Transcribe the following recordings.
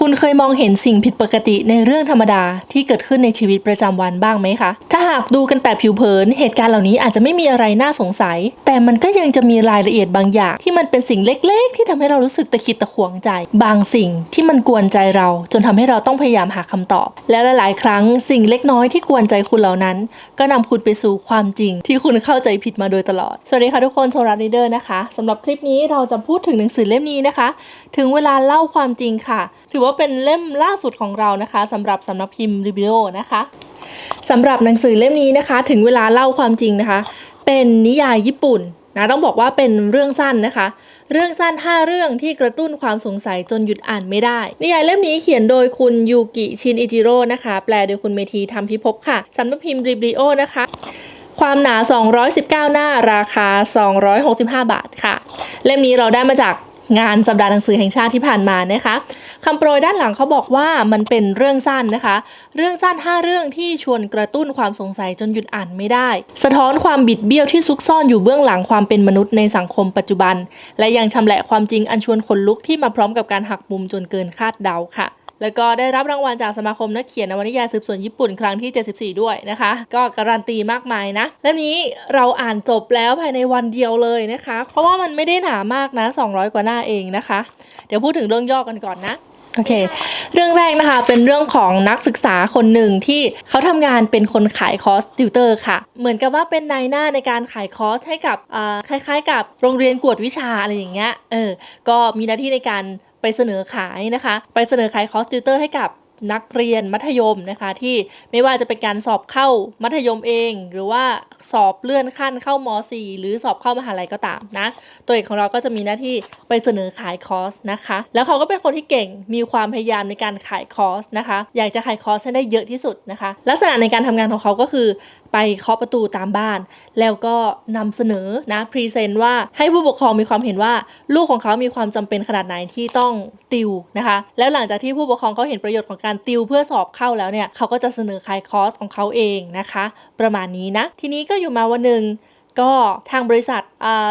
คุณเคยมองเห็นสิ่งผิดปกติในเรื่องธรรมดาที่เกิดขึ้นในชีวิตประจำวันบ้างไหมคะ ถ้าหากดูกันแต่ผิวเผิน เหตุการณ์เหล่านี้อาจจะไม่มีอะไรน่าสงสัย แต่มันก็ยังจะมีรายละเอียดบางอย่าง ที่มันเป็นสิ่งเล็ก ๆ ที่ทำให้เรารู้สึกตะขิดตะขวงใจ บางสิ่งที่มันกวนใจเรา จนทำให้เราต้องพยายามหาคำตอบ และหลาย ๆ ครั้งสิ่งเล็กน้อยที่กวนใจคุณเหล่านั้น ก็นำคุณไปสู่ความจริง ที่คุณเข้าใจผิดมาโดยตลอด สวัสดีค่ะทุกคนโซลาร์ดีเดอร์นะคะสำหรับคลิปนี้เราจะพูดถึงหนังสือเล่มนี้นะคะ ถึงเวลาเล่าความจริงค่ะ ถือว่าเป็นเล่มล่าสุดของเรานะคะสำหรับสำนักพิมพ์รีวิโอนะคะสำหรับหนังสือเล่มนี้นะคะ ถึงเวลาเล่าความจริงนะคะ เป็นนิยายญี่ปุ่นนะต้องบอกว่าเป็นเรื่องสั้นนะคะ เรื่องสั้น 5 เรื่องที่กระตุ้นความสงสัยจนหยุดอ่านไม่ได้ นิยายเล่มนี้เขียนโดยคุณยูกิชินอิจิโร่นะคะ แปลโดยคุณเมธีทำพิภพค่ะสำนักพิมพ์รีวิโอนะคะ ความหนา 219 หน้าราคา 265 บาทค่ะ เล่มนี้เราได้มาจาก งานสัปดาห์หนังสือแห่งชาติที่ผ่านมานะคะคำโปรยด้านหลังเขาบอกว่ามันเป็นเรื่องสั้นนะคะ เรื่องสั้น 5 เรื่องที่ชวนกระตุ้นความสงสัยจนหยุดอ่านไม่ได้ สะท้อนความบิดเบี้ยวที่ซุกซ่อนอยู่เบื้องหลังความเป็นมนุษย์ในสังคมปัจจุบัน และยังชำแหละความจริงอันชวนขนลุกที่มาพร้อมกับการหักมุมจนเกินคาดเดาค่ะ แล้วก็ได้รับรางวัลจากสมาคมนักเขียนนวนิยายสืบสวนญี่ปุ่นครั้งที่ 74 ด้วยนะคะ ก็การันตีมากมายนะเล่มนี้เราอ่านจบแล้วภายในวันเดียวเลยนะคะ เพราะว่ามันไม่ได้หนามากนะ 200 กว่าหน้าเองนะคะ เดี๋ยวพูดถึงเรื่องย่อกันก่อนนะโอเค เรื่องแรกนะคะเป็นเรื่องของนักศึกษาคนหนึ่งที่เขาทำงานเป็นคนขายคอร์สติวเตอร์ค่ะ เหมือนกับว่าเป็นนายหน้าในการขายคอร์สให้กับอ่าคล้ายๆ กับโรงเรียนกวดวิชาอะไรอย่างเงี้ย เออ ก็มีหน้าที่ในการ ไปเสนอขายนะคะ ไปเสนอขายคอร์สติวเตอร์ให้กับนักเรียนมัธยมนะคะที่ไม่ว่าจะเป็นการสอบเข้ามัธยมเอง หรือว่าสอบเลื่อนขั้นเข้าม .4 หรือสอบเข้ามหาลัยก็ตามนะตัวเอกของเราก็จะมีหน้าที่ไปเสนอขายคอร์สนะคะ แล้วเขาก็เป็นคนที่เก่งมีความพยายามในการขายคอร์สนะคะ อยากจะขายคอร์สให้ได้เยอะที่สุดนะคะ ลักษณะในการทำงานของเขาก็คือไปเคาะประตูตามบ้าน แล้วก็นำเสนอนะพรีเซนต์ว่าให้ผู้ปกครองมีความเห็นว่า ลูกของเขามีความจำเป็นขนาดไหนที่ต้องติวนะคะ แล้วหลังจากที่ผู้ปกครองเขาเห็นประโยชน์ของการติวเพื่อสอบเข้าแล้วเนี่ยเขาก็จะเสนอขายคอร์สของเขาเองนะคะ ประมาณนี้นะ ทีนี้ก็อยู่มาวันหนึ่งก็ทางบริษัท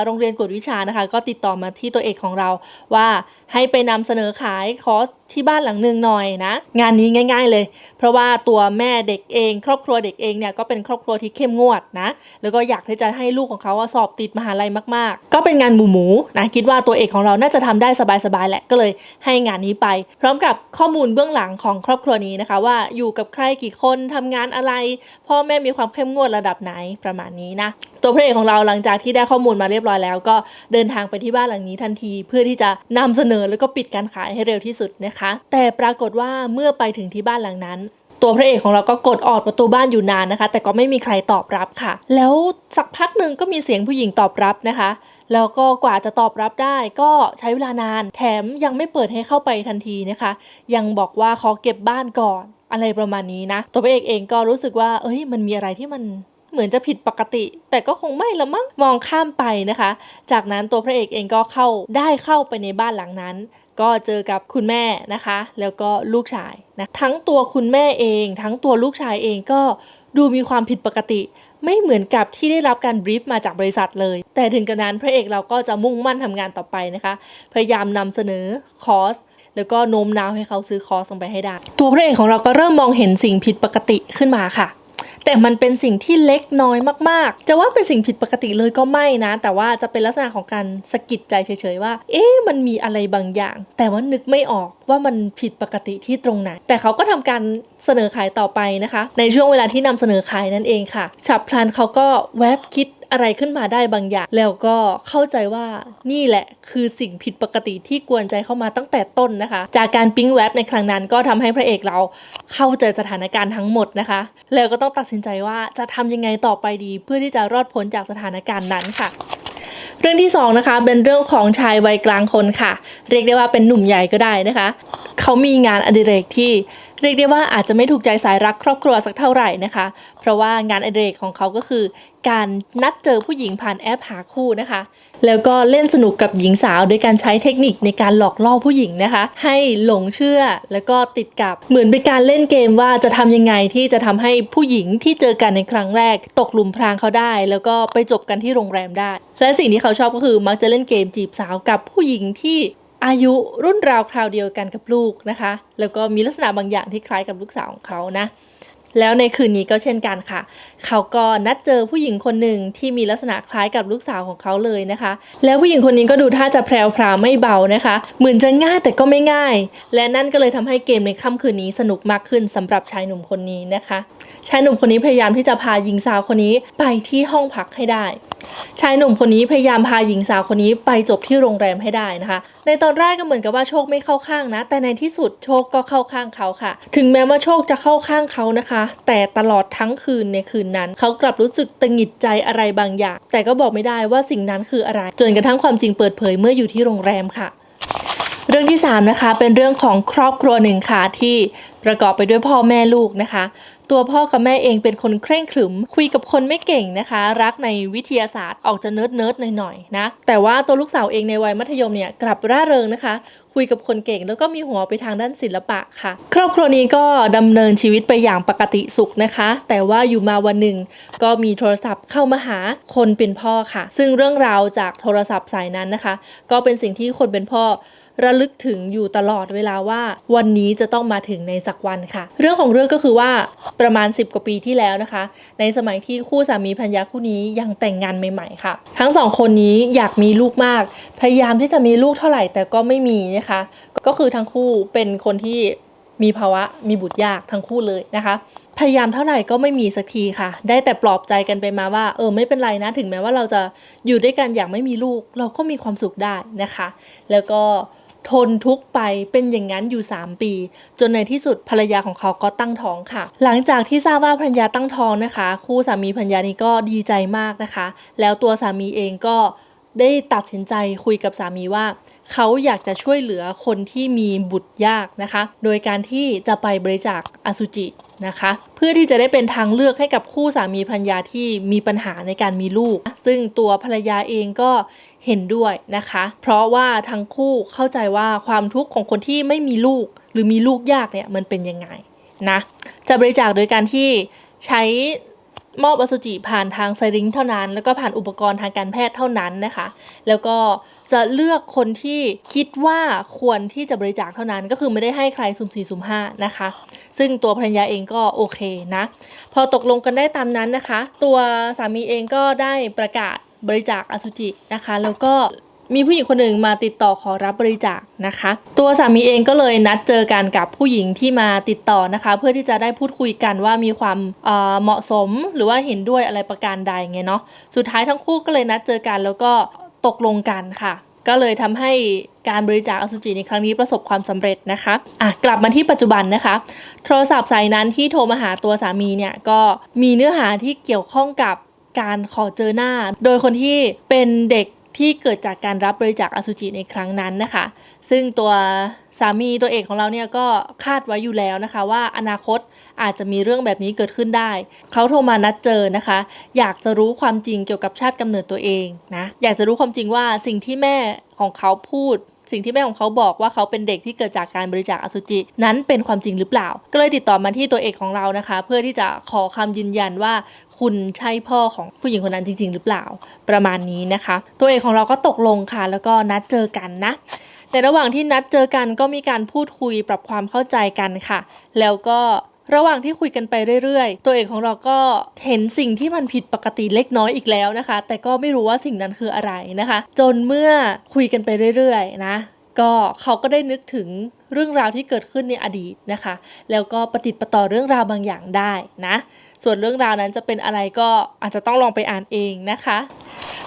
โรงเรียนกวดวิชานะคะ ก็ติดต่อมาที่ตัวเอกของเราว่าให้ไปนำเสนอขายคอร์สที่บ้านหลังหนึ่งหน่อยนะ งานนี้ง่าย ๆเลย เพราะว่าตัวแม่เด็กเอง ครอบครัวเด็กเองเนี่ยก็เป็นครอบครัวที่เข้มงวดนะ แล้วก็อยากที่จะให้ลูกของเขาสอบติดมหาลัยมากๆ ก็เป็นงานหมูหมูนะคิดว่าตัวเอกของเราน่าจะทำได้สบายๆแหละก็เลยให้งานนี้ไป พร้อมกับข้อมูลเบื้องหลังของครอบครัวนี้นะคะ ว่าอยู่กับใครกี่คนทำงานอะไร พ่อแม่มีความเข้มงวดระดับไหนประมาณนี้นะตัวพระเอกของเราหลังจากที่ได้ข้อมูลมาเรียบร้อยแล้ว ก็เดินทางไปที่บ้านหลังนี้ทันทีเพื่อที่จะนำเสนอแล้วก็ปิดการขายให้เร็วที่สุดนะคะ แต่ปรากฏว่าเมื่อไปถึงที่บ้านหลังนั้น ตัวพระเอกของเราก็กดออดประตูบ้านอยู่นานนะคะ แต่ก็ไม่มีใครตอบรับค่ะ แล้วสักพักหนึ่งก็มีเสียงผู้หญิงตอบรับนะคะแล้วก็กว่าจะตอบรับได้ก็ใช้เวลานาน แถมยังไม่เปิดให้เข้าไปทันทีนะคะ ยังบอกว่าขอเก็บบ้านก่อน อะไรประมาณนี้นะ ตัวพระเอกเองก็รู้สึกว่า เอ้ย มันมีอะไรที่มัน เหมือนจะผิดปกติ แต่ก็คงไม่ละมั้งมองข้ามไปนะคะ จากนั้นตัวพระเอกเองก็เข้าได้เข้าไปในบ้านหลังนั้น ก็เจอกับคุณแม่นะคะ แล้วก็ลูกชายนะทั้งตัวคุณแม่เอง ทั้งตัวลูกชายเองก็ดูมีความผิดปกติ ไม่เหมือนกับที่ได้รับการบรีฟมาจากบริษัทเลย แต่ถึงกระนั้นพระเอกเราก็จะมุ่งมั่นทำงานต่อไปนะคะ พยายามนำเสนอคอร์สแล้วก็โน้มน้าวให้เขาซื้อคอร์สลงไปให้ได้ ตัวพระเอกของเราก็เริ่มมองเห็นสิ่งผิดปกติขึ้นมาค่ะ แต่มันเป็นสิ่งที่เล็กน้อยมากๆ จะว่าเป็นสิ่งผิดปกติเลยก็ไม่นะ แต่ว่าจะเป็นลักษณะของการสะกิดใจเฉยๆว่า เอ๊ะมันมีอะไรบางอย่าง แต่ว่านึกไม่ออกว่ามันผิดปกติที่ตรงไหน แต่เขาก็ทำการเสนอขายต่อไปนะคะ ในช่วงเวลาที่นำเสนอขายนั่นเองค่ะ ฉับพลันเขาก็แวบคิด อะไรขึ้นมาได้บางอย่าง แล้วก็เข้าใจว่านี่แหละคือสิ่งผิดปกติที่กวนใจเข้ามาตั้งแต่ต้นนะคะ จากการปิ๊งแวบในครั้งนั้นก็ทำให้พระเอกเราเข้าใจสถานการณ์ทั้งหมดนะคะ แล้วก็ต้องตัดสินใจว่าจะทำยังไงต่อไปดี เพื่อที่จะรอดพ้นจากสถานการณ์นั้นค่ะเรื่องที่สองนะคะเป็นเรื่องของชายวัยกลางคนค่ะ เรียกได้ว่าเป็นหนุ่มใหญ่ก็ได้นะคะ เขามีงานอดิเรกที่ เรียกได้ว่าอาจจะไม่ถูกใจสายรักครอบครัวสักเท่าไหร่นะคะ เพราะว่างานอดิเรกของเขาก็คือ การนัดเจอผู้หญิงผ่านแอปหาคู่นะคะ แล้วก็เล่นสนุกกับหญิงสาวโดยการใช้เทคนิคในการหลอกล่อผู้หญิงนะคะ ให้หลงเชื่อแล้วก็ติดกับเหมือนเป็นการเล่นเกมว่าจะทำยังไงที่จะทำให้ผู้หญิงที่เจอกันในครั้งแรก ตกหลุมพรางเขาได้ แล้วก็ไปจบกันที่โรงแรมได้ และสิ่งที่เขาชอบก็คือมักจะเล่นเกมจีบสาวกับผู้หญิงที่ อายุรุ่นราวคราวเดียวกันกับลูกนะคะ แล้วก็มีลักษณะบางอย่างที่คล้ายกับลูกสาวของเขานะ แล้วในคืนนี้ก็เช่นกันค่ะ เขาก็นัดเจอผู้หญิงคนหนึ่งที่มีลักษณะคล้ายกับลูกสาวของเขาเลยนะคะ แล้วผู้หญิงคนนี้ก็ดูท่าจะแพรวพราวไม่เบานะคะ เหมือนจะง่ายแต่ก็ไม่ง่าย และนั่นก็เลยทำให้เกมในค่ำคืนนี้สนุกมากขึ้นสำหรับชายหนุ่มคนนี้นะคะ ชายหนุ่มคนนี้พยายามที่จะพาหญิงสาวคนนี้ไปที่ห้องพักให้ได้ ชายหนุ่มคนนี้พยายามพาหญิงสาวคนนี้ไปจบที่โรงแรมให้ได้นะคะ ในตอนแรกก็เหมือนกับว่าโชคไม่เข้าข้างนะ แต่ในที่สุดโชคก็เข้าข้างเขาค่ะ ถึงแม้ว่าโชคจะเข้าข้างเขานะคะ แต่ตลอดทั้งคืนในคืนนั้น เขากลับรู้สึกตังหงิดใจอะไรบางอย่าง แต่ก็บอกไม่ได้ว่าสิ่งนั้นคืออะไร จนกระทั่งความจริงเปิดเผยเมื่ออยู่ที่โรงแรมค่ะเรื่องที่3นะคะเป็นเรื่องของครอบครัวหนึ่งค่ะที่ประกอบไปด้วยพ่อแม่ลูกนะคะ ตัวพ่อกับแม่เองเป็นคนเคร่งขรึม คุยกับคนไม่เก่งนะคะ รักในวิทยาศาสตร์ออกจะเนิร์ดเนิร์ดหน่อยๆนะแต่ว่าตัวลูกสาวเองในวัยมัธยมเนี่ยกลับร่าเริงนะคะ คุยกับคนเก่งแล้วก็มีหัวไปทางด้านศิลปะค่ะ ครอบครัวนี้ก็ดำเนินชีวิตไปอย่างปกติสุขนะคะ แต่ว่าอยู่มาวันหนึ่ง ก็มีโทรศัพท์เข้ามาหาคนเป็นพ่อค่ะ ซึ่งเรื่องราวจากโทรศัพท์สายนั้นนะคะ ก็เป็นสิ่งที่คนเป็นพ่อ ระลึกถึงอยู่ตลอดเวลาว่า วันนี้จะต้องมาถึงในสักวันค่ะ เรื่องของเรื่องก็คือว่าประมาณ 10 กว่าปีที่แล้วนะคะ ในสมัยที่คู่สามีภรรยาคู่นี้ยังแต่งงานใหม่ ๆ ค่ะ ทั้งสองคนนี้อยากมีลูกมาก พยายามที่จะมีลูกเท่าไหร่แต่ก็ไม่มีนะคะ ก็คือทั้งคู่เป็นคนที่มีภาวะมีบุตรยากทั้งคู่เลยนะคะพยายามเท่าไหร่ก็ไม่มีสักทีค่ะ ได้แต่ปลอบใจกันไปมาว่า เออไม่เป็นไรนะ ถึงแม้ว่าเราจะอยู่ด้วยกันอย่างไม่มีลูก เราก็มีความสุขได้นะคะ แล้วก็ ทนทุกข์ไปเป็นอย่างนั้นอยู่ 3 ปี จนในที่สุดภรรยาของเขาก็ตั้งท้องค่ะ หลังจากที่ทราบว่าภรรยาตั้งท้องนะคะ คู่สามีภรรยานี้ก็ดีใจมากนะคะ แล้วตัวสามีเองก็ได้ตัดสินใจคุยกับสามีว่า เขาอยากจะช่วยเหลือคนที่มีบุตรยากนะคะ โดยการที่จะไปบริจาคอสุจินะคะ เพื่อที่จะได้เป็นทางเลือกให้กับคู่สามีภรรยาที่มีปัญหาในการมีลูก ซึ่งตัวภรรยาเองก็ เห็นด้วยนะคะ เพราะว่าทั้งคู่เข้าใจว่าความทุกข์ของคนที่ไม่มีลูกหรือมีลูกยากเนี่ยมันเป็นยังไงนะจะบริจาคโดยการที่ใช้มอบอสุจิผ่านทางไซริงเท่านั้น แล้วก็ผ่านอุปกรณ์ทางการแพทย์เท่านั้นนะคะ แล้วก็จะเลือกคนที่คิดว่าควรที่จะบริจาคเท่านั้น ก็คือไม่ได้ให้ใครสุ่มสี่สุ่มห้านะคะ ซึ่งตัวภรรยาเองก็โอเคนะ พอตกลงกันได้ตามนั้นนะคะ ตัวสามีเองก็ได้ประกาศ บริจาคอสุจินะคะ แล้วก็มีผู้หญิงคนหนึ่งมาติดต่อขอรับบริจาคนะคะ ตัวสามีเองก็เลยนัดเจอกันกับผู้หญิงที่มาติดต่อนะคะ เพื่อที่จะได้พูดคุยกันว่ามีความเเหมาะสมหรือว่าเห็นด้วยอะไรประการใดไงเนาะสุดท้ายทั้งคู่ก็เลยนัดเจอกันแล้วก็ตกลงกันค่ะ ก็เลยทำให้การบริจาคอสุจิในครั้งนี้ประสบความสำเร็จนะคะอะกลับมาที่ปัจจุบันนะคะ โทรศัพท์สายนั้นที่โทรมาหาตัวสามีเนี่ยก็มีเนื้อหาที่เกี่ยวข้องกับ การขอเจอหน้า โดยคนที่เป็นเด็กที่เกิดจากการรับบริจาคอสุจิในครั้งนั้นนะคะ ซึ่งตัวสามีตัวเอกของเราเนี่ยก็คาดไว้อยู่แล้วนะคะ ว่าอนาคตอาจจะมีเรื่องแบบนี้เกิดขึ้นได้ เขาโทรมานัดเจอนะคะ อยากจะรู้ความจริงเกี่ยวกับชาติกำเนิดตัวเองนะ อยากจะรู้ความจริงว่าสิ่งที่แม่ของเขาพูด สิ่งที่แม่ของเขาบอกว่าเขาเป็นเด็กที่เกิดจากการบริจาคอสุจิ นั้นเป็นความจริงหรือเปล่า ก็เลยติดต่อมาที่ตัวเอกของเรานะคะ เพื่อที่จะขอคำยืนยันว่าคุณใช่พ่อของผู้หญิงคนนั้นจริง ๆ หรือเปล่า ประมาณนี้นะคะ ตัวเอกของเราก็ตกลงค่ะ แล้วก็นัดเจอกันนะในระหว่างที่นัดเจอกันก็มีการพูดคุยปรับความเข้าใจกันค่ะ แล้วก็ ระหว่างที่คุยกันไปเรื่อยๆ ตัวเอกของเราก็เห็นสิ่งที่มันผิดปกติเล็กน้อยอีกแล้วนะคะ แต่ก็ไม่รู้ว่าสิ่งนั้นคืออะไรนะคะ จนเมื่อคุยกันไปเรื่อยๆ นะ ก็เขาก็ได้นึกถึงเรื่องราวที่เกิดขึ้นในอดีตนะคะ แล้วก็ประติดประต่อเรื่องราวบางอย่างได้นะ ส่วนเรื่องราวนั้นจะเป็นอะไรก็อาจจะต้องลองไปอ่านเองนะคะ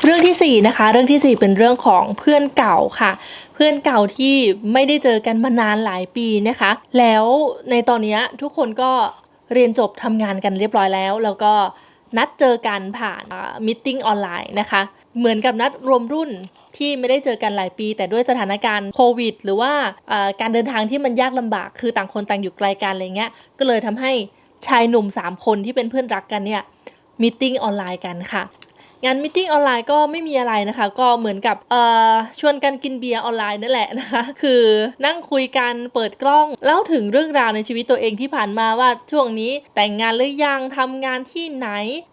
เรื่องที่4นะคะ เรื่องทีสี่4 เป็นเรื่องของเพื่อนเก่าค่ะ พื่อนเก่าที่ไม่ได้เจอกันมานานหลายปีนะคะ แล้วในตอนนี้ทุกคนก็เรียนจบทำงานกันเรียบร้อยแล้ว แล้วก็นัดเจอกันผ่านมิ팅ออนไลน์นะคะเหมือนกับนัดรวมรุ่นที่ไม่ได้เจอกันหลายปี แต่ด้วยสถานการณ์โควิด หรือว่าการเดินทางที่มันยากลำบาก คือต่างคนต่างอยู่ไกลกันอะไรเงี้ยก็เลยทำให้ชายหนุ่ม 3 คนที่เป็นเพื่อนรักกันเนี่ยมิ팅ออนไลน์กันค่ะ งานมิ팅ออนไลน์ก็ไม่มีอะไรนะคะ ก็เหมือนกับเอ่อชวนกันกินเบียร์ออนไลน์นั่นแหละนะคะ คือนั่งคุยกันเปิดกล้องเล่าถึงเรื่องราวในชีวิตตัวเองที่ผ่านมาว่าช่วงนี้แต่งงานหรือยังทำงานที่ไหน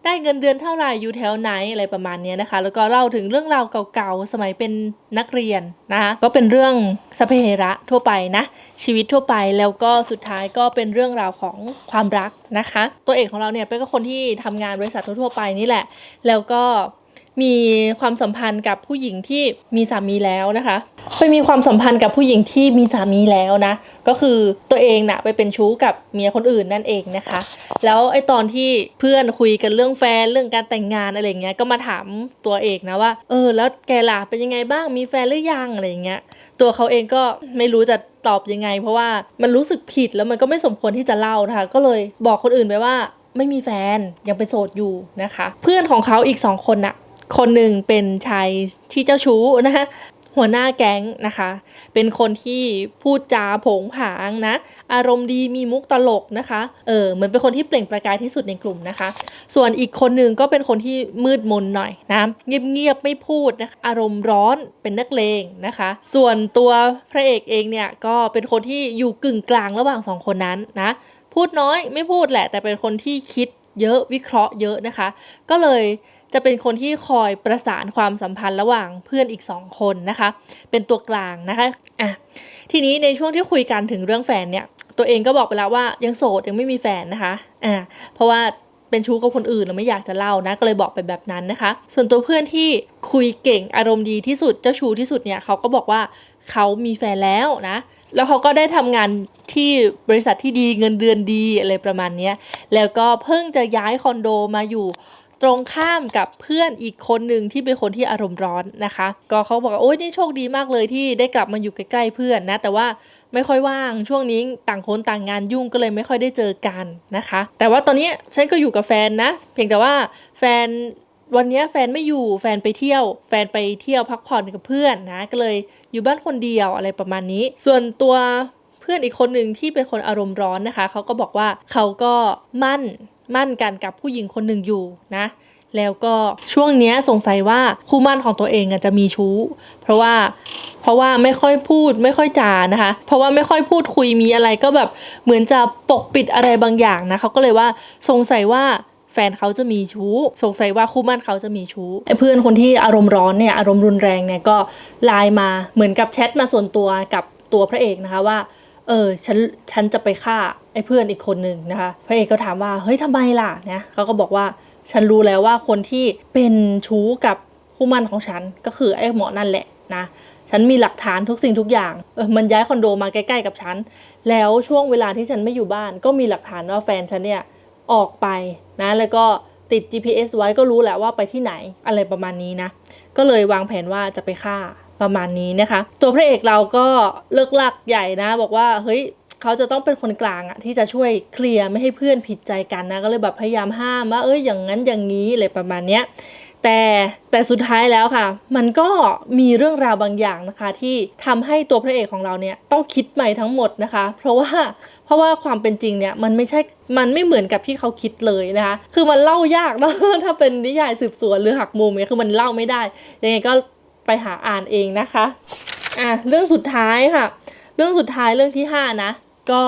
ได้เงินเดือนเท่าไหร่อยู่แถวไหนอะไรประมาณนี้นะคะ แล้วก็เล่าถึงเรื่องราวเก่าๆสมัยเป็นนักเรียนนะคะก็เป็นเรื่องสเปเหระทั่วไปนะ ชีวิตทั่วไปแล้วก็สุดท้ายก็เป็นเรื่องราวของความรักนะคะ ตัวเอกของเราเนี่ยเป็นก็คนที่ทำงานบริษัททั่วๆไปนี่แหละ แล้วก็ มีความสัมพันธ์กับผู้หญิงที่มีสามีแล้วนะคะไปมีความสัมพันธ์กับผู้หญิงที่มีสามีแล้วนะ ก็คือตัวเองนะ่ะไปเป็นชู้กับเมียคนอื่นนั่นเองนะคะ แล้วไอ้ตอนที่เพื่อนคุยกันเรื่องแฟนเรื่องการแต่งงานอะไรเงี้ยก็มาถามตัวเอกนะว่า เออ แล้วแกล่ะเป็นยังไงบ้างมีแฟนหรือยังอะไรเงี้ยตัวเขาเองก็ไม่รู้จะตอบยังไง เพราะว่ามันรู้สึกผิดแล้วมันก็ไม่สมควรที่จะเล่านะคะก็เลยบอกคนอื่นไปว่าไม่มีแฟนยังเป็นโสดอยู่นะคะ เพื่อนของเขาอีกสองคนน่ะ คนหนึ่งเป็นชายที่เจ้าชู้นะคะหัวหน้าแก๊งนะคะ เป็นคนที่พูดจาผงผางนะ อารมณ์ดีมีมุกตลกนะคะ เออ เหมือนเป็นคนที่เปล่งประกายที่สุดในกลุ่มนะคะ ส่วนอีกคนหนึ่งก็เป็นคนที่มืดมนหน่อยนะ เงียบๆไม่พูดนะคะ อารมณ์ร้อนเป็นนักเลงนะคะ ส่วนตัวพระเอกเองเนี่ยก็เป็นคนที่อยู่กึ่งกลางระหว่างสองคนนั้นนะ พูดน้อยไม่พูดแหละ แต่เป็นคนที่คิดเยอะวิเคราะห์เยอะนะคะ ก็เลย จะเป็นคนที่คอยประสานความสัมพันธ์ระหว่างเพื่อนอีกสองคนนะคะ เป็นตัวกลางนะคะอะทีนี้ในช่วงที่คุยกันถึงเรื่องแฟนเนี่ยตัวเองก็บอกไปแล้วว่ายังโสดยังไม่มีแฟนนะคะอ่าเพราะว่าเป็นชู้กับคนอื่นเราไม่อยากจะเล่านะก็เลยบอกไปแบบนั้นนะคะ ส่วนตัวเพื่อนที่คุยเก่งอารมณ์ดีที่สุดเจ้าชู้ที่สุดเนี่ยเขาก็บอกว่าเขามีแฟนแล้วนะ แล้วเขาก็ได้ทำงานที่บริษัทที่ดีเงินเดือนดีอะไรประมาณนี้แล้วก็เพิ่งจะย้ายคอนโดมาอยู่ ตรงข้ามกับเพื่อนอีกคนหนึ่งที่เป็นคนที่อารมณ์ร้อนนะคะ ก็เขาบอกว่าโอ้ยนี่โชคดีมากเลยที่ได้กลับมาอยู่ใกล้ๆเพื่อนนะ แต่ว่าไม่ค่อยว่างช่วงนี้ต่างคนต่างงานยุ่งก็เลยไม่ค่อยได้เจอกันนะคะ แต่ว่าตอนนี้ฉันก็อยู่กับแฟนนะ เพียงแต่ว่าแฟนวันนี้แฟนไม่อยู่แฟนไปเที่ยว แฟนไปเที่ยวพักผ่อนกับเพื่อนนะก็เลยอยู่บ้านคนเดียวอะไรประมาณนี้ ส่วนตัวเพื่อนอีกคนหนึ่งที่เป็นคนอารมณ์ร้อนนะคะเขาก็บอกว่าเขาก็มั่น มั่นกันกับผู้หญิงคนหนึ่งอยู่นะ แล้วก็ช่วงนี้สงสัยว่าคู่มั่นของตัวเองจะมีชู้ เพราะว่าเพราะว่าไม่ค่อยพูดไม่ค่อยจานะคะ เพราะว่าไม่ค่อยพูดคุยมีอะไรก็แบบเหมือนจะปกปิดอะไรบางอย่างนะเขาก็เลยว่าสงสัยว่าแฟนเขาจะมีชู้ สงสัยว่าคู่มั่นเขาจะมีชู้ไอ้เพื่อนคนที่อารมณ์ร้อนเนี่ยอารมณ์รุนแรงเนี่ยก็ไลน์มาเหมือนกับแชทมาส่วนตัวกับตัวพระเอกนะคะว่า เออฉันฉันจะไปฆ่าไอ้เพื่อนอีกคนหนึ่งนะคะพระเอกก็ถามว่าเฮ้ยทำไมล่ะเนี่ยเขาก็บอกว่าฉันรู้แล้วว่าคนที่เป็นชู้กับคู่มั่นของฉันก็คือไอ้หมอนั่นแหละนะฉันมีหลักฐานทุกสิ่งทุกอย่างเออมันย้ายคอนโดมาใกล้ๆกับฉัน แล้วช่วงเวลาที่ฉันไม่อยู่บ้าน ก็มีหลักฐานว่าแฟนฉันเนี่ยออกไปนะแล้วก็ติด GPS ไว้ก็รู้แหละว่าไปที่ไหนอะไรประมาณนี้นะ ก็เลยวางแผนว่าจะไปฆ่า ประมาณนี้นะคะ ตัวพระเอกเราก็เลิกลักใหญ่นะบอกว่าเฮ้ยเขาจะต้องเป็นคนกลางอะที่จะช่วยเคลียร์ไม่ให้เพื่อนผิดใจกันนะก็เลยแบบพยายามห้ามว่าเอ้ยอย่างนั้นอย่างนี้อะไรประมาณเนี้ยแต่แต่สุดท้ายแล้วค่ะ มันก็มีเรื่องราวบางอย่างนะคะ ที่ทำให้ตัวพระเอกของเราเนี่ยต้องคิดใหม่ทั้งหมดนะคะ เพราะว่าเพราะว่าความเป็นจริงเนี่ยมันไม่ใช่มันไม่เหมือนกับที่เขาคิดเลยนะคะ คือมันเล่ายากนะถ้าเป็นนิยายสืบสวนหรือหักมุมเนี่ยคือมันเล่าไม่ได้ยังไงก็ ไปหาอ่านเองนะคะอะเรื่องสุดท้ายค่ะ เรื่องสุดท้ายเรื่องที่ 5 นะ ก็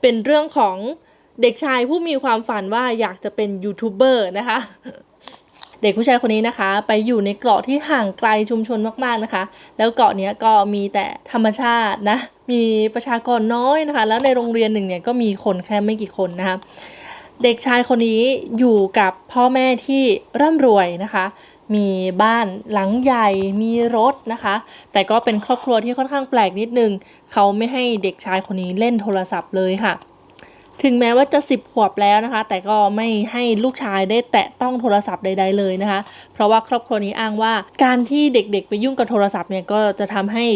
เป็นเรื่องของเด็กชายผู้มีความฝันว่าอยากจะเป็นยูทูบเบอร์นะคะเด็กผู้ชายคนนี้นะคะ ไปอยู่ในเกาะที่ห่างไกลชุมชนมากๆนะคะ แล้วเกาะนี้ก็มีแต่ธรรมชาตินะมีประชากรน้อยนะคะ แล้วในโรงเรียนหนึ่งเนี่ยก็มีคนแค่ไม่กี่คนนะคะเด็กชายคนนี้อยู่กับพ่อแม่ที่ร่ำรวยนะคะ มีบ้านหลังใหญ่ มีรถนะคะ แต่ก็เป็นครอบครัวที่ค่อนข้างแปลกนิดนึง เขาไม่ให้เด็กชายคนนี้เล่นโทรศัพท์เลยค่ะ ถึงแม้ว่าจะสิบขวบแล้วนะคะ แต่ก็ไม่ให้ลูกชายได้แตะต้องโทรศัพท์ใด ๆเลยนะคะ เพราะว่าครอบครัวนี้อ้างว่าการที่เด็กๆ ไปยุ่งกับโทรศัพท์เนี่ยก็จะทำให้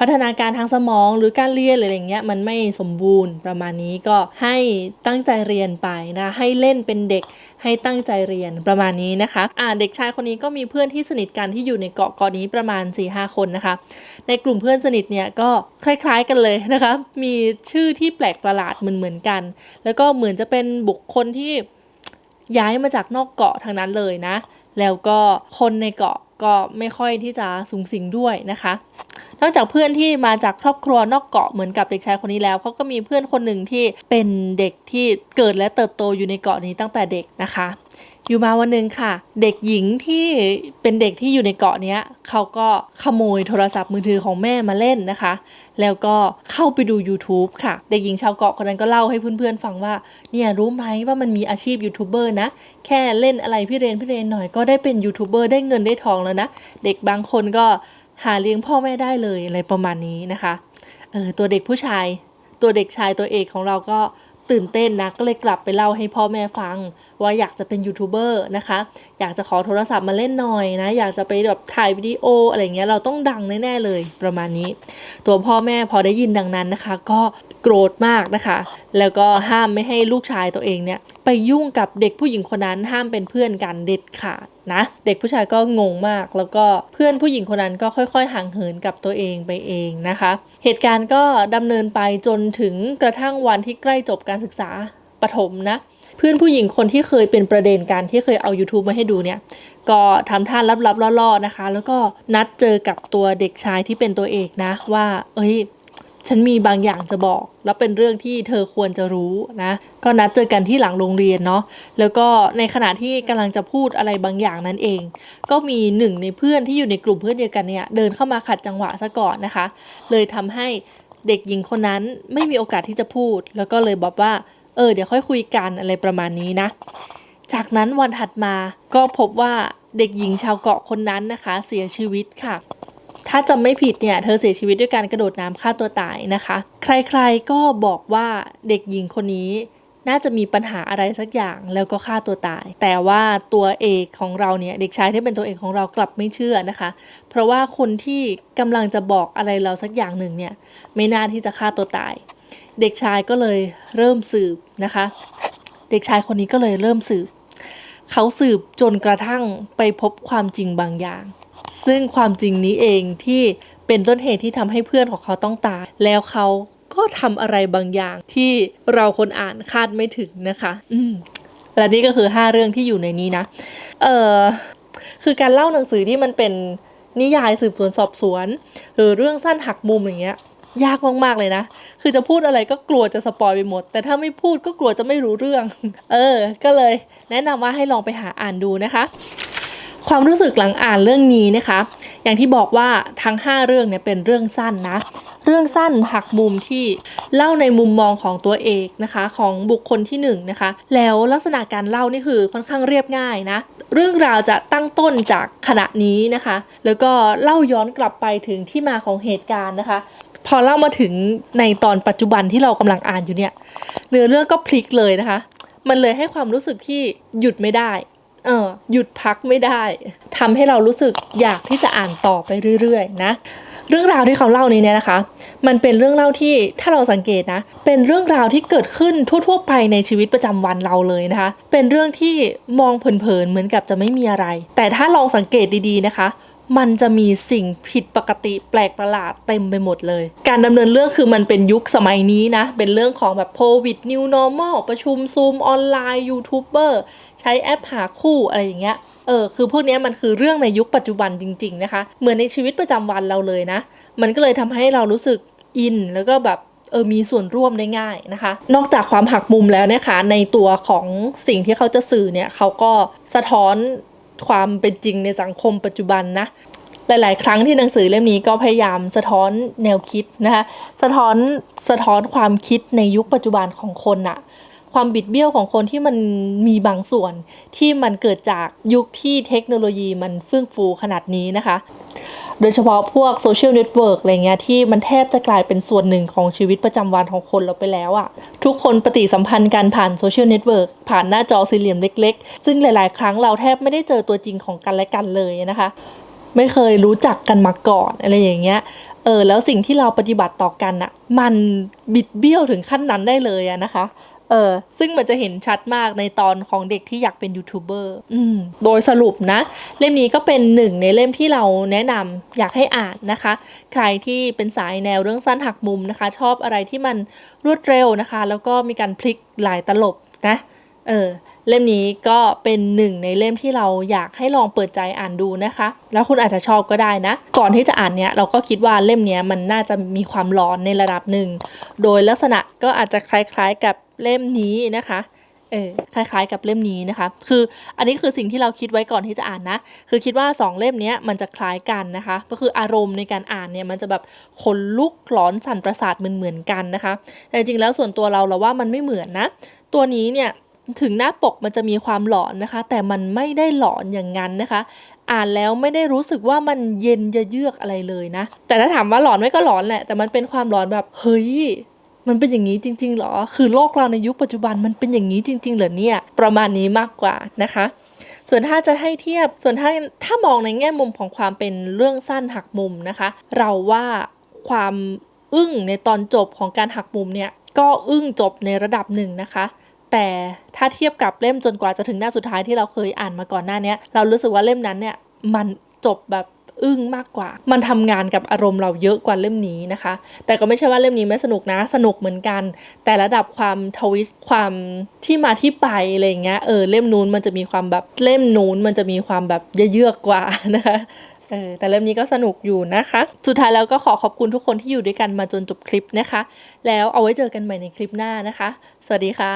พัฒนาการทางสมองหรือการเรียนอะไรอย่างเงี้ยมันไม่สมบูรณ์ประมาณนี้ก็ให้ตั้งใจเรียนไปนะให้เล่นเป็นเด็กให้ตั้งใจเรียนประมาณนี้นะคะอ่าเด็กชายคนนี้ก็มีเพื่อนที่สนิทกันที่อยู่ในเกาะเกาะนี้ประมาณ4ีหคนนะคะ ในกลุ่มเพื่อนสนิทเนี่ยก็คล้าย ๆกันเลยนะคะ มีชื่อที่แปลกประหลาดเหมือนๆกัน แล้วก็เหมือนจะเป็นบุคคลที่ย้ายมาจากนอกเกาะทางนั้นเลยนะ แล้วก็คนในเกาะก็ไม่ค่อยที่จะสูงสิงด้วยนะคะ นอกจากเพื่อนที่มาจากครอบครัวนอกเกาะเหมือนกับเด็กชายคนนี้แล้วเขาก็มีเพื่อนคนหนึ่งที่เป็นเด็กที่เกิดและเติบโตอยู่ในเกาะนี้ตั้งแต่เด็กนะคะ อยู่มาวันหนึ่งค่ะ เด็กหญิงที่เป็นเด็กที่อยู่ในเกาะนี้เขาก็ขโมยโทรศัพท์มือถือของแม่มาเล่นนะคะ แล้วก็เข้าไปดู YouTube ค่ะ เด็กหญิงชาวเกาะคนนั้นก็เล่าให้เพื่อนๆฟังว่าเนี่ยรู้ไหมว่ามันมีอาชีพยูทูบเบอร์นะแค่เล่นอะไรพี่เรนพี่เรนหน่อยก็ได้เป็นยูทูบเบอร์ได้เงินได้ทองแล้วนะ เด็กบางคนก็ หาเลี้ยงพ่อแม่ได้เลยอะไรประมาณนี้นะคะเออตัวเด็กผู้ชาย ตัวเด็กชายตัวเอกของเราก็ตื่นเต้นนะก็เลยกลับไปเล่าให้พ่อแม่ฟัง ว่าอยากจะเป็นยูทูบเบอร์นะคะ อยากจะขอโทรศัพท์มาเล่นหน่อยนะ อยากจะไปแบบถ่ายวิดีโออะไรเงี้ยเราต้องดังแน่ๆเลยประมาณนี้ ตัวพ่อแม่พอได้ยินดังนั้นนะคะ ก็โกรธมากนะคะ แล้วก็ห้ามไม่ให้ลูกชายตัวเองเนี่ยไปยุ่งกับเด็กผู้หญิงคนนั้นห้ามเป็นเพื่อนกันเด็ดขาด นะ เด็กผู้ชายก็งงมาก แล้วก็เพื่อนผู้หญิงคนนั้นก็ค่อย ๆ ห่างเหินกับตัวเองไปเองนะคะ เหตุการณ์ก็ดำเนินไปจนถึงกระทั่งวันที่ใกล้จบการศึกษาประถมนะ เพื่อนผู้หญิงคนที่เคยเป็นประเด็นการที่เคยเอา YouTube มาให้ดูเนี่ยก็ทำท่าลับๆล่อๆนะคะ แล้วก็นัดเจอกับตัวเด็กชายที่เป็นตัวเอกนะ ว่า เอ้ย ฉันมีบางอย่างจะบอก แล้วเป็นเรื่องที่เธอควรจะรู้นะก็นัดเจอกันที่หลังโรงเรียนเนาะแล้วก็ในขณะที่กำลังจะพูดอะไรบางอย่างนั่นเอง ก็มีหนึ่งในเพื่อนที่อยู่ในกลุ่มเพื่อนเดียวกันเนี่ยเดินเข้ามาขัดจังหวะซะก่อนนะคะ เลยทำให้เด็กหญิงคนนั้นไม่มีโอกาสที่จะพูด แล้วก็เลยบอกว่าเออเดี๋ยวค่อยคุยกันอะไรประมาณนี้นะ จากนั้นวันถัดมาก็พบว่าเด็กหญิงชาวเกาะคนนั้นนะคะ เสียชีวิตค่ะ ถ้าจำไม่ผิดเนี่ยเธอเสียชีวิตด้วยการกระโดดน้ำฆ่าตัวตายนะคะ ใครๆก็บอกว่าเด็กหญิงคนนี้น่าจะมีปัญหาอะไรสักอย่างแล้วก็ฆ่าตัวตาย แต่ว่าตัวเอกของเราเนี่ยเด็กชายที่เป็นตัวเอกของเรากลับไม่เชื่อนะคะ เพราะว่าคนที่กำลังจะบอกอะไรเราสักอย่างหนึ่งเนี่ยไม่น่าที่จะฆ่าตัวตาย เด็กชายก็เลยเริ่มสืบนะคะ เด็กชายคนนี้ก็เลยเริ่มสืบ เขาสืบจนกระทั่งไปพบความจริงบางอย่าง ซึ่งความจริงนี้เองที่เป็นต้นเหตุที่ทำให้เพื่อนของเขาต้องตาย แล้วเขาก็ทำอะไรบางอย่างที่เราคนอ่านคาดไม่ถึงนะคะ อืมและนี่ก็คือ 5 เรื่องที่อยู่ในนี้นะ เออคือการเล่าหนังสือที่มันเป็นนิยายสืบสวนสอบสวน หรือเรื่องสั้นหักมุมอย่างเงี้ย ยากมากๆเลยนะ คือจะพูดอะไรก็กลัวจะสปอยไปหมด แต่ถ้าไม่พูดก็กลัวจะไม่รู้เรื่อง เออ ก็เลย แนะนำว่าให้ลองไปหาอ่านดูนะคะ ความรู้สึกหลังอ่านเรื่องนี้นะคะ อย่างที่บอกว่าทั้ง 5 เรื่องเนี่ยเป็นเรื่องสั้นนะ เรื่องสั้นหักมุมที่เล่าในมุมมองของตัวเอกนะคะ ของบุคคลที่1นงนะคะ แล้วลักษณะการเล่านี่คือค่อนข้างเรียบง่ายนะ เรื่องราวจะตั้งต้นจากขณะนี้นะคะ แล้วก็เล่าย้อนกลับไปถึงที่มาของเหตุการณ์นะคะพอเล่ามาถึงในตอนปัจจุบันที่เรากำลังอ่านอยู่เนี่ยเนื้อเรื่องก็พลิกเลยนะคะ มันเลยให้ความรู้สึกที่หยุดไม่ได้ เออหยุดพักไม่ได้ทำให้เรารู้สึกอยากที่จะอ่านต่อไปเรื่อยๆนะเรื่องราวที่เขาเล่านี้เนี่ยนะคะ มันเป็นเรื่องเล่าที่ถ้าเราสังเกตนะ เป็นเรื่องราวที่เกิดขึ้นทั่ว ๆ ไปในชีวิตประจำวันเราเลยนะคะ เป็นเรื่องที่มองเผินๆเหมือนกับจะไม่มีอะไร แต่ถ้าลองสังเกตดีๆนะคะ มันจะมีสิ่งผิดปกติแปลกประหลาดเต็มไปหมดเลย การดำเนินเรื่องคือมันเป็นยุคสมัยนี้นะ เป็นเรื่องของแบบโควิด New Normal ประชุมซูมออนไลน์ยูทูบเบอร์ใช้แอปหาคู่อะไรอย่างเงี้ยเออคือพวกนี้มันคือเรื่องในยุคปัจจุบันจริง ๆ นะคะ เหมือนในชีวิตประจำวันเราเลยนะ มันก็เลยทำให้เรารู้สึกอินแล้วก็แบบเออมีส่วนร่วมได้ง่ายนะคะ นอกจากความหักมุมแล้วนะคะ ในตัวของสิ่งที่เขาจะสื่อเนี่ยเขาก็สะท้อน ความเป็นจริงในสังคมปัจจุบันนะหลาย ๆ ครั้งที่หนังสือเล่มนี้ก็พยายามสะท้อนแนวคิดนะคะสะท้อนสะท้อนความคิดในยุคปัจจุบันของคนอะความบิดเบี้ยวของคนที่มันมีบางส่วนที่มันเกิดจากยุคที่เทคโนโลยีมันเฟื่องฟูขนาดนี้นะคะ โดยเฉพาะพวกโซเชียลเน็ตเวิร์กอะไรเงี้ยที่มันแทบจะกลายเป็นส่วนหนึ่งของชีวิตประจำวันของคนเราไปแล้วอะทุกคนปฏิสัมพันธ์กันผ่านโซเชียลเน็ตเวิร์กผ่านหน้าจอสี่เหลี่ยมเล็ก ๆ ซึ่งหลาย ๆ ครั้งเราแทบไม่ได้เจอตัวจริงของกันและกันเลยนะคะ ไม่เคยรู้จักกันมาก่อนอะไรอย่างเงี้ยเออแล้วสิ่งที่เราปฏิบัติต่อกันอะมันบิดเบี้ยวถึงขั้นนั้นได้เลยอะนะคะ เออ ซึ่งมันจะเห็นชัดมากในตอนของเด็กที่อยากเป็นยูทูบเบอร์อืมโดยสรุปนะ เล่มนี้ก็เป็นหนึ่งในเล่มที่เราแนะนำอยากให้อ่านนะคะ ใครที่เป็นสายแนวเรื่องสั้นหักมุมนะคะ ชอบอะไรที่มันรวดเร็วนะคะ แล้วก็มีการพลิกหลายตลบนะ เออ เล่มนี้ก็เป็นหนึ่งในเล่มที่เราอยากให้ลองเปิดใจอ่านดูนะคะ แล้วคุณอาจจะชอบก็ได้นะ ก่อนที่จะอ่านเนี้ยเราก็คิดว่าเล่มเนี้ยมันน่าจะมีความร้อนในระดับหนึ่ง โดยลักษณะก็อาจจะคล้ายๆกับเล่มนี้นะคะเออคล้ายๆกับเล่มนี้นะคะ คืออันนี้คือสิ่งที่เราคิดไว้ก่อนที่จะอ่านนะ คือคิดว่าสองเล่มนี้มันจะคล้ายกันนะคะ ก็คืออารมณ์ในการอ่านเนี่ยมันจะแบบขนลุกหลอนสั่นประสาทเหมือนๆกันนะคะ แต่จริงแล้วส่วนตัวเราเราว่ามันไม่เหมือนนะ ตัวนี้เนี่ย ถึงหน้าปกมันจะมีความหลอนนะคะ แต่มันไม่ได้หลอนอย่างนั้นนะคะ อ่านแล้วไม่ได้รู้สึกว่ามันเย็นเยือกอะไรเลยนะ แต่ถ้าถามว่าหลอนไหมก็หลอนแหละ แต่มันเป็นความหลอนแบบเฮ้ยมันเป็นอย่างนี้จริง ๆ หรอ คือโลกเราในยุคปัจจุบันมันเป็นอย่างนี้จริง ๆ เหรอเนี่ย ประมาณนี้มากกว่านะคะ ส่วนถ้าจะให้เทียบ ส่วนถ้าถ้ามองในแง่มุมของความเป็นเรื่องสั้นหักมุมนะคะ เราว่าความอึ้งในตอนจบของการหักมุมเนี่ย ก็อึ้งจบในระดับหนึ่งนะคะ แต่ถ้าเทียบกับเล่มจนกว่าจะถึงหน้าสุดท้ายที่เราเคยอ่านมาก่อนหน้านี้เรารู้สึกว่าเล่มนั้นเนี่ยมันจบแบบอึ้งมากกว่า มันทำงานกับอารมณ์เราเยอะกว่าเล่มนี้นะคะ แต่ก็ไม่ใช่ว่าเล่มนี้ไม่สนุกนะ สนุกเหมือนกัน แต่ระดับความทวิสต์ความที่มาที่ไปอะไรอย่างเงี้ย เออ เล่มนู้นมันจะมีความแบบ เล่มนู้นมันจะมีความแบบเยือกๆกว่านะคะ เออแต่เรื่มนี้ก็สนุกอยู่นะคะ สุดท้ายแล้วก็ขอขอบคุณทุกคนที่อยู่ด้วยกันมาจนจบคลิปนะคะ แล้วเอาไว้เจอกันใหม่ในคลิปหน้านะคะ สวัสดีค่ะ